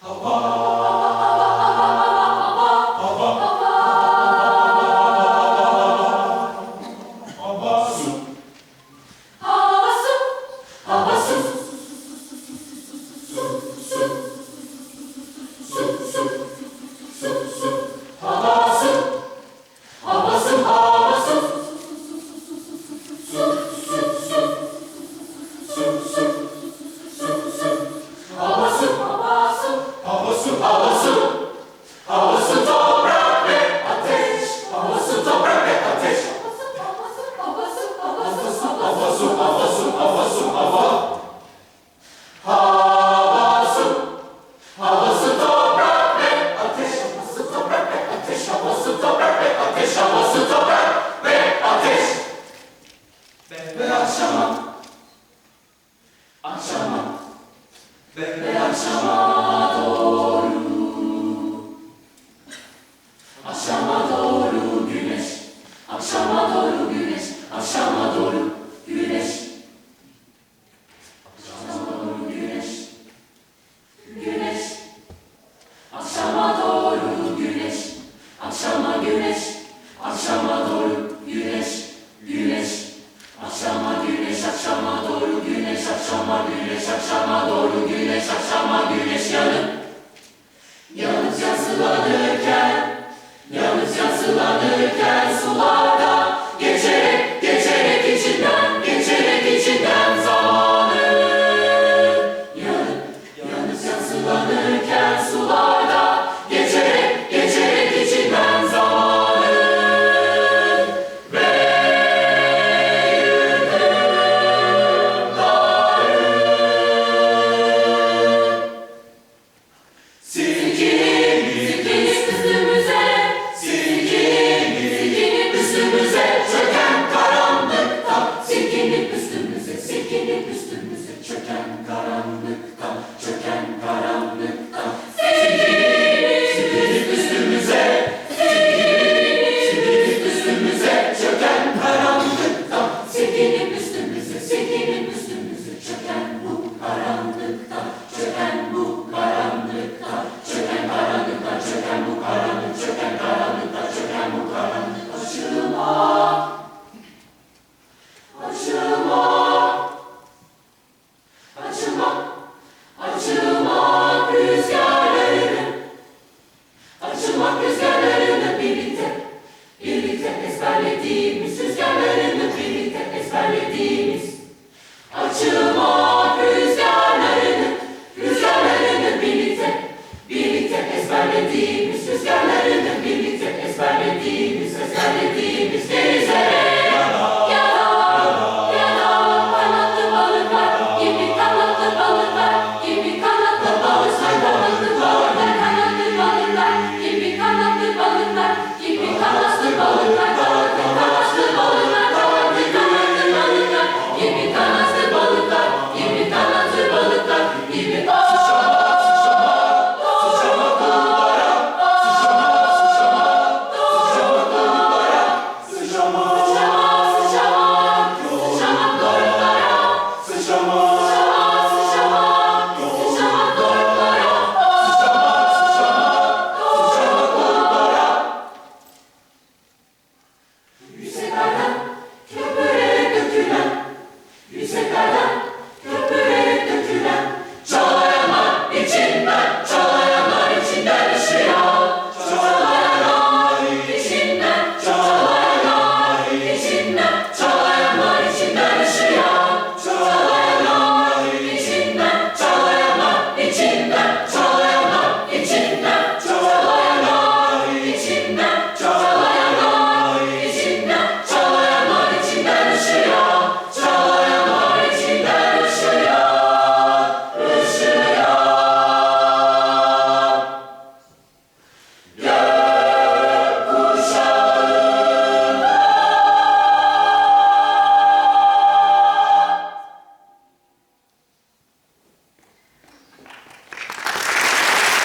好 akşama güneş, akşama doğru güneş, güneş. Akşama güneş, akşama doğru güneş, akşama güneş, akşama doğru güneş.